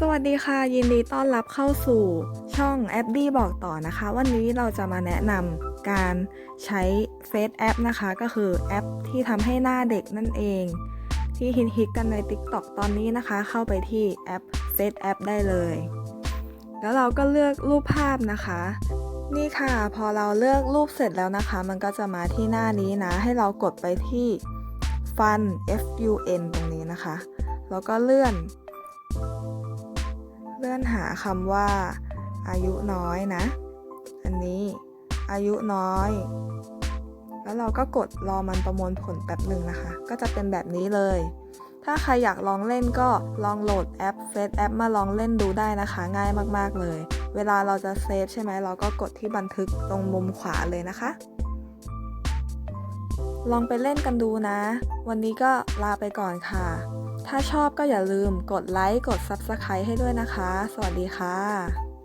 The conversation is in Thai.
สวัสดีค่ะ ยินดีต้อนรับเข้าสู่ช่องแอปบี้บอกต่อนะคะ วันนี้เราจะมาแนะนำการใช้เฟซแอปนะคะ ก็คือแอปที่ทำให้หน้าเด็กนั่นเอง ที่ฮิตฮิตกันใน TikTok ตอนนี้นะคะ เข้าไปที่แอปเฟซแอปได้เลย แล้วเราก็เลือกรูปภาพนะคะ นี่ค่ะ พอเราเลือกรูปเสร็จแล้วนะคะ มันก็จะมาที่หน้านี้นะ ให้เรากดไปที่ fun f u n ตรงนี้นะคะ แล้วก็เลื่อน เลื่อนหาคำว่า อายุน้อยนะ อันนี้อายุน้อย แล้วเราก็กดรอมันประมวลผลแป๊บหนึ่งนะคะ ก็จะเป็นแบบนี้เลย ถ้าใครอยากลองเล่นก็ลองโหลดแอปเฟซแอปมาลองเล่นดูได้นะคะ ง่ายมากๆเลย เวลาเราจะเซฟใช่ไหมเราก็กดที่บันทึกตรงมุมขวาเลยนะคะ ลองไปเล่นกันดูนะ วันนี้ก็ลาไปก่อนค่ะ ถ้าชอบก็อย่าลืมกดไลค์ กด Subscribe ให้ด้วยนะคะ สวัสดีค่ะ